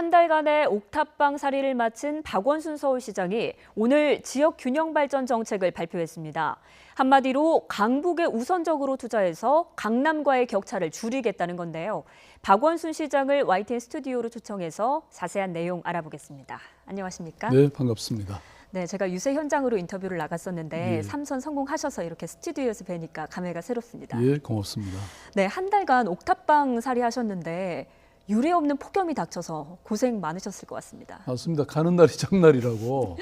한 달간의 옥탑방 살이를 마친 박원순 서울시장이 오늘 지역 균형 발전 정책을 발표했습니다. 한마디로 강북에 우선적으로 투자해서 강남과의 격차를 줄이겠다는 건데요. 박원순 시장을 YTN 스튜디오로 초청해서 자세한 내용 알아보겠습니다. 안녕하십니까? 네, 반갑습니다. 네, 제가 유세 현장으로 인터뷰를 나갔었는데 예. 삼선 성공하셔서 이렇게 스튜디오에서 뵈니까 감회가 새롭습니다. 예, 고맙습니다. 네, 한 달간 옥탑방 살이 하셨는데 유례 없는 폭염이 닥쳐서 고생 많으셨을 것 같습니다. 맞습니다. 가는 날이 장날이라고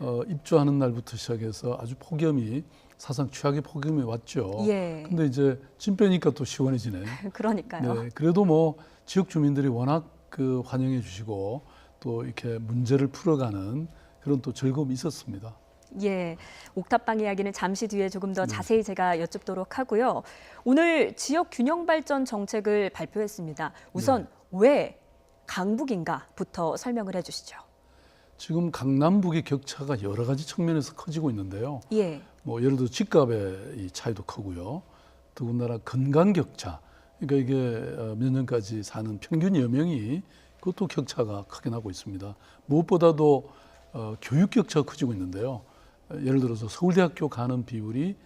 어, 입주하는 날부터 시작해서 아주 폭염이 사상 최악의 폭염이 왔죠. 예. 근데 이제 짐 빼니까 또 시원해지네. 그러니까요. 네, 그래도 뭐 지역 주민들이 워낙 그 환영해 주시고 또 이렇게 문제를 풀어가는 그런 또 즐거움이 있었습니다. 예, 옥탑방 이야기는 잠시 뒤에 조금 네. 더 자세히 제가 여쭙도록 하고요. 오늘 지역 균형 발전 정책을 발표했습니다. 우선 네. 왜 강북인가부터 설명을 해주시죠. 지금 강남북의 격차가 여러 가지 측면에서 커지고 있는데요. 예, 뭐 예를 들어 집값의 이 차이도 크고요. 더군다나 건강 격차. 그러니까 이게 어, 몇 년까지 사는 평균 여명이 그것도 격차가 크게 나고 있습니다. 무엇보다도 어, 교육 격차가 커지고 있는데요. 어, 예를 들어서 서울대학교 가는 비율이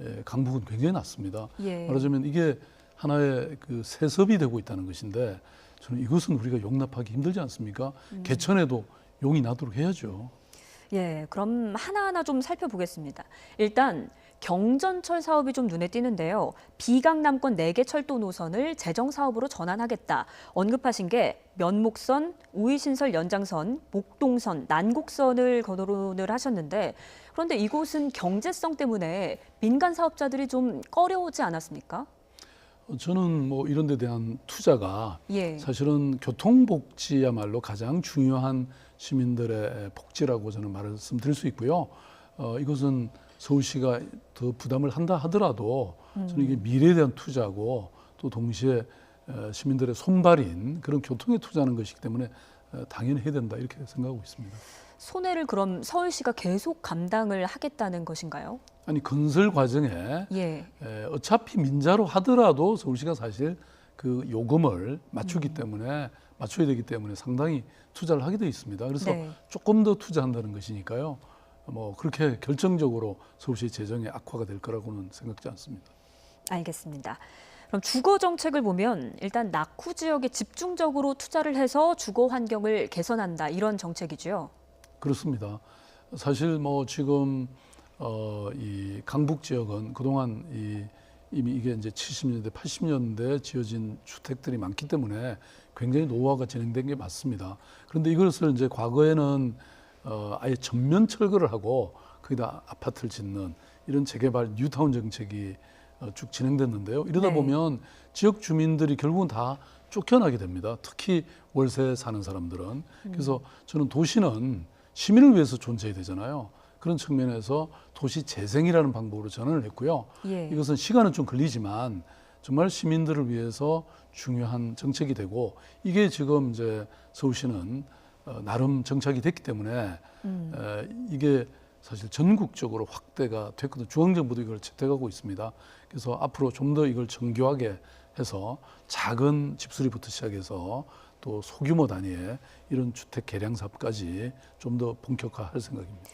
에, 강북은 굉장히 낮습니다. 예. 말하자면 이게 하나의 그 세습이 되고 있다는 것인데 저는 이것은 우리가 용납하기 힘들지 않습니까? 개천에도 용이 나도록 해야죠. 예, 그럼 하나하나 좀 살펴보겠습니다. 일단 경전철 사업이 좀 눈에 띄는데요. 비강 남권 4개 철도 노선을 재정 사업으로 전환하겠다. 언급하신 게 면목선, 우이신설 연장선, 목동선, 난곡선을 거론을 하셨는데 그런데 이곳은 경제성 때문에 민간 사업자들이 좀 꺼려오지 않았습니까? 어, 저는 뭐 이런 데 대한 투자가 예. 사실은 교통복지야말로 가장 중요한 시민들의 복지라고 저는 말씀드릴 수 있고요. 어, 이것은 서울시가 더 부담을 한다 하더라도 저는 이게 미래에 대한 투자고 또 동시에 어, 시민들의 손발인 그런 교통에 투자하는 것이기 때문에 어, 당연히 해야 된다 이렇게 생각하고 있습니다. 손해를 그럼 서울시가 계속 감당을 하겠다는 것인가요? 아니 건설 과정에 예. 에, 어차피 민자로 하더라도 서울시가 사실 그 요금을 맞추기 때문에 맞춰야 되기 때문에 상당히 투자를 하게 돼 있습니다. 그래서 네. 조금 더 투자한다는 것이니까요. 뭐 그렇게 결정적으로 서울시 재정의 악화가 될 거라고는 생각지 않습니다. 알겠습니다. 그럼 주거 정책을 보면 일단 낙후 지역에 집중적으로 투자를 해서 주거 환경을 개선한다 이런 정책이죠. 그렇습니다. 사실 뭐 지금 어, 이 강북 지역은 그동안 이 이미 이게 이제 70년대, 80년대 지어진 주택들이 많기 때문에 굉장히 노후화가 진행된 게 맞습니다. 그런데 이것을 이제 과거에는 어, 아예 전면 철거를 하고 거기다 아파트를 짓는 이런 재개발 뉴타운 정책이 어, 쭉 진행됐는데요. 이러다 네. 보면 지역 주민들이 결국은 다 쫓겨나게 됩니다. 특히 월세 사는 사람들은. 그래서 저는 도시는 시민을 위해서 존재해야 되잖아요. 그런 측면에서 도시 재생이라는 방법으로 전환을 했고요. 예. 이것은 시간은 좀 걸리지만 정말 시민들을 위해서 중요한 정책이 되고 이게 지금 이제 서울시는 어, 나름 정착이 됐기 때문에 음. 에, 이게 사실 전국적으로 확대가 됐거든요. 중앙정부도 이걸 채택하고 있습니다. 그래서 앞으로 좀 더 이걸 정교하게 해서 작은 집수리부터 시작해서 또 소규모 단위의 이런 주택 개량 사업까지 좀 더 본격화할 생각입니다.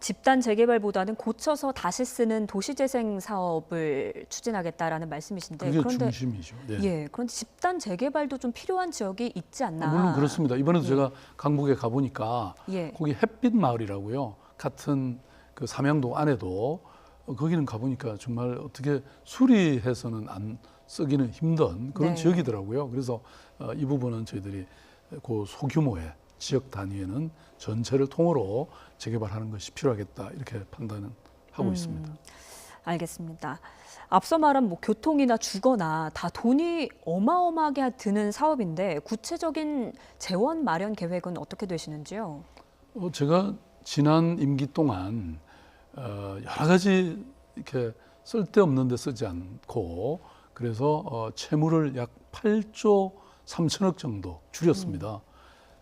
집단 재개발보다는 고쳐서 다시 쓰는 도시재생 사업을 추진하겠다라는 말씀이신데 그게 그런데 중심이죠. 네. 예, 그런데 집단 재개발도 좀 필요한 지역이 있지 않나? 아, 물론 그렇습니다. 이번에도 예. 제가 강북에 가 보니까 예. 거기 햇빛 마을이라고요. 같은 그 삼양동 안에도 어, 거기는 가 보니까 정말 어떻게 수리해서는 안 쓰기는 힘든 그런 네. 지역이더라고요. 그래서 어, 이 부분은 저희들이 그 소규모의 지역 단위에는 전체를 통으로 재개발하는 것이 필요하겠다 이렇게 판단은 하고 음, 있습니다. 알겠습니다. 앞서 말한 뭐 교통이나 주거나 다 돈이 어마어마하게 드는 사업인데 구체적인 재원 마련 계획은 어떻게 되시는지요? 어, 제가 지난 임기 동안 어, 여러 가지 이렇게 쓸데없는 데 쓰지 않고 그래서 어, 채무를 약 8조 3천억 정도 줄였습니다.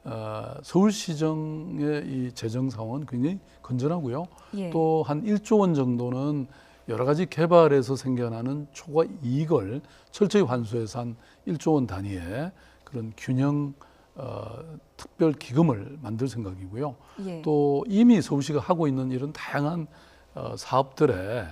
어, 서울시정의 이 재정 상황은 굉장히 건전하고요. 예. 또한 1조 원 정도는 여러 가지 개발에서 생겨나는 초과 이익을 철저히 환수해서 한 1조 원 단위의 그런 균형 어, 특별 기금을 만들 생각이고요. 예. 또 이미 서울시가 하고 있는 이런 다양한 어, 사업들의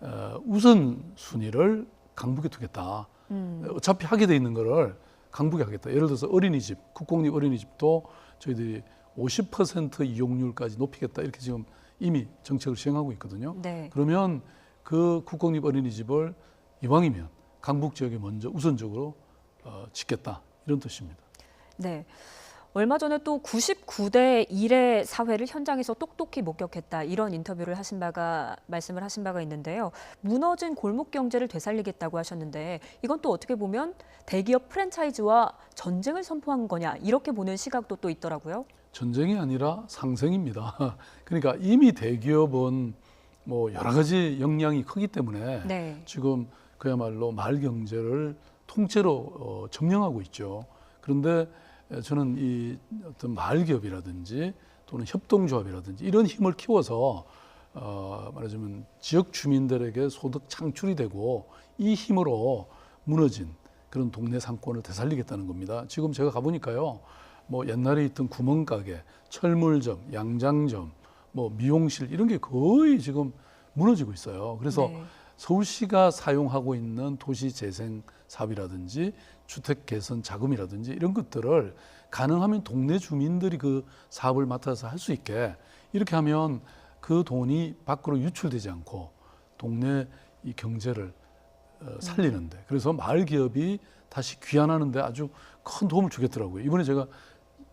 어, 우선 순위를 강북에 두겠다. 음. 어차피 하게 돼 있는 거를 강북에 하겠다. 예를 들어서 어린이집, 국공립 어린이집도 저희들이 50% 이용률까지 높이겠다. 이렇게 지금 이미 정책을 시행하고 있거든요. 네. 그러면 그 국공립 어린이집을 이왕이면 강북 지역에 먼저 우선적으로 어, 짓겠다. 이런 뜻입니다. 네. 얼마 전에 또 99대 1의 사회를 현장에서 똑똑히 목격했다 이런 인터뷰를 하신 바가 말씀을 하신 바가 있는데요. 무너진 골목 경제를 되살리겠다고 하셨는데 이건 또 어떻게 보면 대기업 프랜차이즈와 전쟁을 선포한 거냐 이렇게 보는 시각도 또 있더라고요. 전쟁이 아니라 상생입니다. 그러니까 이미 대기업은 뭐 여러 가지 역량이 크기 때문에 네. 지금 그야말로 마을 경제를 통째로 어, 점령하고 있죠. 그런데 에, 저는 이 어떤 마을 기업이라든지 또는 협동조합이라든지 이런 힘을 키워서 어, 말하자면 지역 주민들에게 소득 창출이 되고 이 힘으로 무너진 그런 동네 상권을 되살리겠다는 겁니다. 지금 제가 가보니까요, 뭐 옛날에 있던 구멍가게, 철물점, 양장점, 뭐 미용실 이런 게 거의 지금 무너지고 있어요. 그래서 네. 서울시가 사용하고 있는 도시 재생 사업이라든지 주택 개선 자금이라든지 이런 것들을 가능하면 동네 주민들이 그 사업을 맡아서 할 수 있게 이렇게 하면 그 돈이 밖으로 유출되지 않고 동네 이 경제를 어, 살리는데 그래서 마을 기업이 다시 귀환하는데 아주 큰 도움을 주겠더라고요. 이번에 제가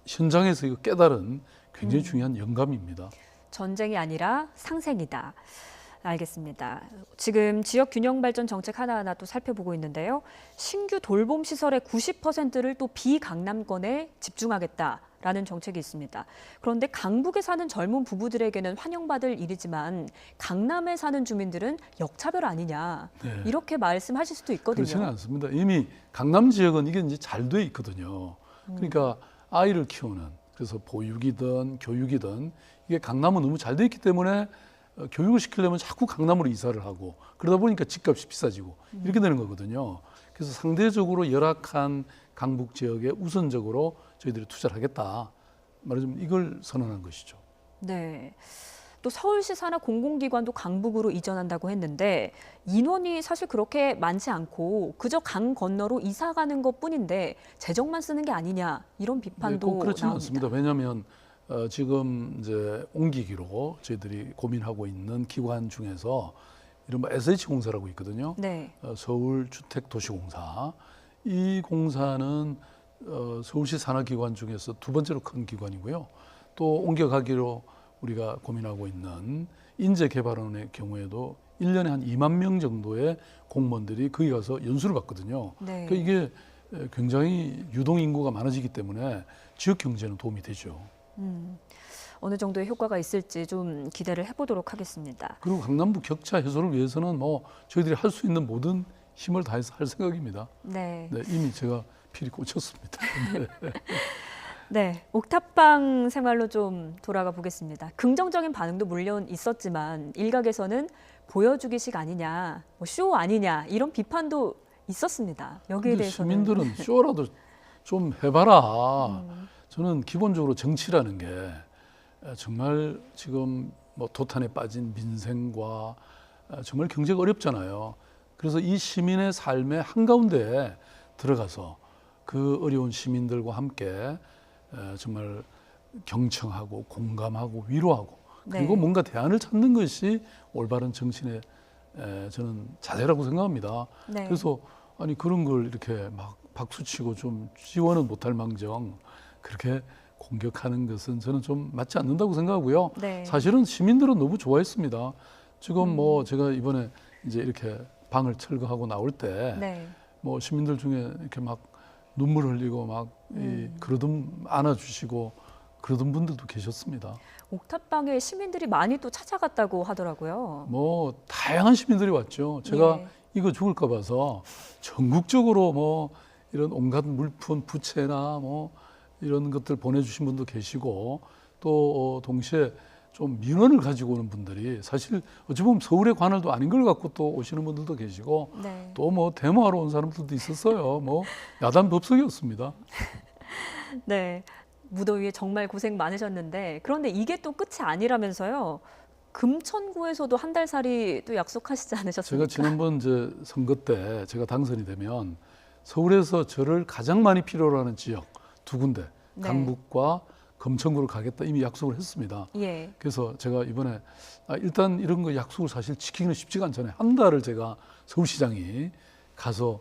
현장에서 이거 깨달은 굉장히 중요한 영감입니다. 전쟁이 아니라 상생이다. 알겠습니다. 지금 지역 균형 발전 정책 하나하나 또 살펴보고 있는데요. 신규 돌봄 시설의 90%를 또 비강남권에 집중하겠다 라는 정책이 있습니다. 그런데 강북에 사는 젊은 부부들에게는 환영받을 일이지만 강남에 사는 주민들은 역차별 아니냐 네. 이렇게 말씀하실 수도 있거든요. 그렇지는 않습니다. 이미 강남 지역은 이게 이제 잘 돼 있거든요. 그러니까 아이를 키우는 그래서 보육이든 교육이든 이게 강남은 너무 잘 돼 있기 때문에 어, 교육을 시키려면 자꾸 강남으로 이사를 하고 그러다 보니까 집값이 비싸지고 이렇게 되는 거거든요. 그래서 상대적으로 열악한 강북 지역에 우선적으로 저희들이 투자를 하겠다. 말하자면 이걸 선언한 것이죠. 네. 또 서울시 산하 공공기관도 강북으로 이전한다고 했는데 인원이 사실 그렇게 많지 않고 그저 강 건너로 이사 가는 것 뿐인데 재정만 쓰는 게 아니냐 이런 네, 비판도 꼭 그렇지는 나옵니다. 않습니다. 왜냐하면 어, 지금 이제 옮기기로 저희들이 고민하고 있는 기관 중에서 이른바 SH 공사라고 있거든요. 네. 어, 서울주택도시공사 이 공사는 어, 서울시 산하기관 중에서 두 번째로 큰 기관이고요. 또 옮겨가기로 우리가 고민하고 있는 인재개발원의 경우에도 1년에 한 2만 명 정도의 공무원들이 거기 가서 연수를 받거든요. 네. 그러니까 이게 에, 굉장히 유동 인구가 많아지기 때문에 지역 경제는 도움이 되죠. 음, 어느 정도의 효과가 있을지 좀 기대를 해보도록 하겠습니다. 그리고 강남북 격차 해소를 위해서는 뭐 저희들이 할 수 있는 모든 힘을 다해서 할 생각입니다. 네. 네, 이미 제가 필히 꽂혔습니다. 네. 네, 옥탑방 생활로 좀 돌아가 보겠습니다. 긍정적인 반응도 물론 있었지만 일각에서는 보여주기식 아니냐, 뭐 쇼 아니냐 이런 비판도 있었습니다. 여기에 근데 대해서는 시민들은 쇼라도 좀 해봐라. 음, 저는 기본적으로 정치라는 게 정말 지금 뭐 도탄에 빠진 민생과 정말 경제가 어렵잖아요. 그래서 이 시민의 삶의 한가운데에 들어가서 그 어려운 시민들과 함께 정말 경청하고 공감하고 위로하고 그리고 네. 뭔가 대안을 찾는 것이 올바른 정치의 에, 저는 자세라고 생각합니다. 네. 그래서 아니 그런 걸 이렇게 막 박수치고 좀 지원은 못할 망정 그렇게 공격하는 것은 저는 좀 맞지 않는다고 생각하고요. 네. 사실은 시민들은 너무 좋아했습니다. 지금 뭐 제가 이번에 이제 이렇게 방을 철거하고 나올 때뭐 네. 시민들 중에 이렇게 막 눈물 흘리고 막이 음. 그러던 안아주시고 그러던 분들도 계셨습니다. 옥탑방에 시민들이 많이 또 찾아갔다고 하더라고요. 뭐 다양한 시민들이 왔죠. 제가 예. 이거 죽을까 봐서 전국적으로 뭐 이런 온갖 물품 부채나 뭐 이런 것들 보내주신 분도 계시고 또 어, 동시에 좀 민원을 가지고 오는 분들이 사실 어찌 보면 서울의 관할도 아닌 걸 갖고 또 오시는 분들도 계시고 네. 또뭐 데모하러 온 사람들도 있었어요. 뭐 야단 법석이었습니다. 네. 무더위에 정말 고생 많으셨는데 그런데 이게 또 끝이 아니라면서요. 금천구에서도 한 달 살이 또 약속하시지 제가 않으셨습니까? 지난번 이제 선거 때 제가 당선이 되면 서울에서 저를 가장 많이 필요로 하는 지역 두 군데 네. 강북과 금천구를 가겠다 이미 약속을 했습니다. 예. 그래서 제가 이번에 아, 일단 이런 거 약속을 사실 지키기는 쉽지가 않잖아요. 한 달을 제가 서울시장이 가서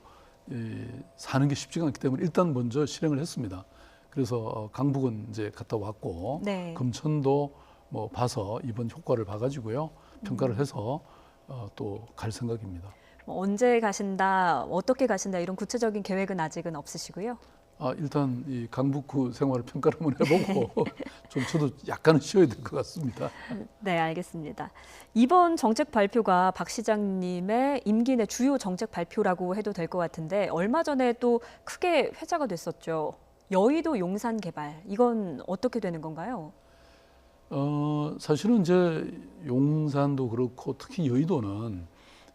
이, 사는 게 쉽지가 않기 때문에 일단 먼저 실행을 했습니다. 그래서 어, 강북은 이제 갔다 왔고 네. 금천도 뭐 봐서 이번 효과를 봐가지고요 평가를 해서 어, 또 갈 생각입니다. 뭐 언제 가신다, 어떻게 가신다 이런 구체적인 계획은 아직은 없으시고요. 아 일단 이 강북구 생활을 평가를 한번 해보고 좀 저도 약간은 쉬어야 될 것 같습니다. 네, 알겠습니다. 이번 정책 발표가 박 시장님의 임기 내 주요 정책 발표라고 해도 될 것 같은데 얼마 전에 또 크게 회자가 됐었죠. 여의도 용산 개발 이건 어떻게 되는 건가요? 어, 사실은 이제 용산도 그렇고 특히 여의도는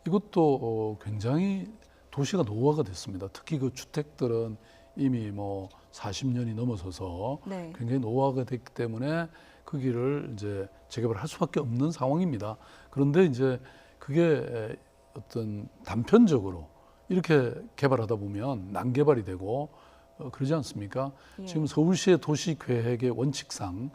이것도 어, 굉장히 도시가 노후화가 됐습니다. 특히 그 주택들은 이미 뭐 40년이 넘어서서 네. 굉장히 노후화가 됐기 때문에 그 길을 이제 재개발할 수밖에 없는 상황입니다. 그런데 이제 그게 어떤 단편적으로 이렇게 개발하다 보면 난개발이 되고 어, 그러지 않습니까? 예. 지금 서울시의 도시 계획의 원칙상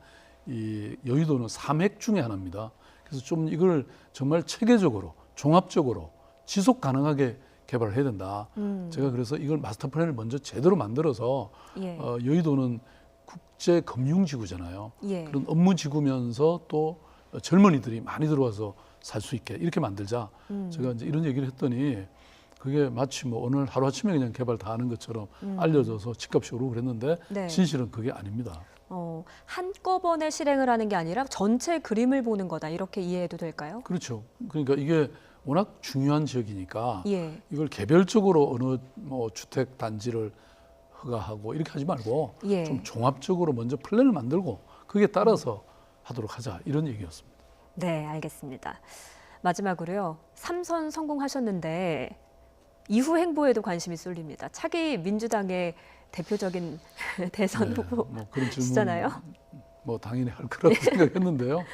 이 여의도는 삼획 중에 하나입니다. 그래서 좀 이걸 정말 체계적으로 종합적으로 지속 가능하게 개발을 해야 된다. 음, 제가 그래서 이걸 마스터 플랜을 먼저 제대로 만들어서 예. 어, 여의도는 국제 금융 지구잖아요. 예. 그런 업무 지구면서 또 젊은이들이 많이 들어와서 살 수 있게 이렇게 만들자. 음, 제가 이제 이런 얘기를 했더니 그게 마치 뭐 오늘 하루 아침에 그냥 개발 다 하는 것처럼 음. 알려져서 집값이 오르고 그랬는데 네. 진실은 그게 아닙니다. 어, 한꺼번에 실행을 하는 게 아니라 전체 그림을 보는 거다 이렇게 이해해도 될까요? 그렇죠. 그러니까 이게 워낙 중요한 지역이니까 예. 이걸 개별적으로 어느 뭐 주택 단지를 허가하고 이렇게 하지 말고 예. 좀 종합적으로 먼저 플랜을 만들고 그게 따라서 하도록 하자 이런 얘기였습니다. 네, 알겠습니다. 마지막으로요. 삼선 성공하셨는데 이후 행보에도 관심이 쏠립니다. 차기 민주당의 대표적인 대선 네, 후보 뭐 그런 질문 시잖아요. 뭐 당연히 할 거라고 생각했는데요.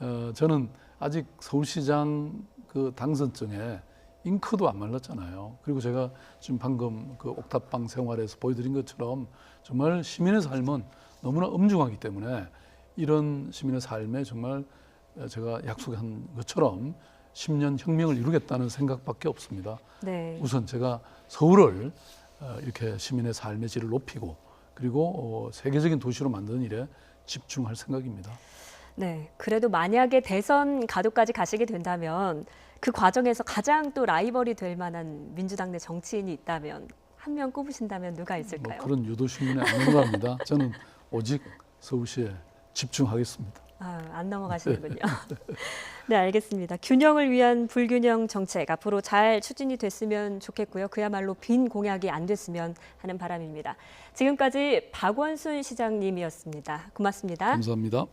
어, 저는 아직 서울시장 그 당선증에 잉크도 안 말랐잖아요. 그리고 제가 지금 방금 그 옥탑방 생활에서 보여드린 것처럼 정말 시민의 삶은 너무나 엄중하기 때문에 이런 시민의 삶에 정말 제가 약속한 것처럼 10년 혁명을 이루겠다는 생각밖에 없습니다. 네. 우선 제가 서울을 어, 이렇게 시민의 삶의 질을 높이고 그리고 어, 세계적인 도시로 만드는 일에 집중할 생각입니다. 네. 그래도 만약에 대선 가도까지 가시게 된다면 그 과정에서 가장 또 라이벌이 될 만한 민주당 내 정치인이 있다면 한 명 꼽으신다면 누가 뭐 있을까요? 그런 유도 신문에 안 넘어갑니다. 저는 오직 서울시에 집중하겠습니다. 아, 안 넘어가시는군요. 네, 알겠습니다. 균형을 위한 불균형 정책 앞으로 잘 추진이 됐으면 좋겠고요. 그야말로 빈 공약이 안 됐으면 하는 바람입니다. 지금까지 박원순 시장님이었습니다. 고맙습니다. 감사합니다.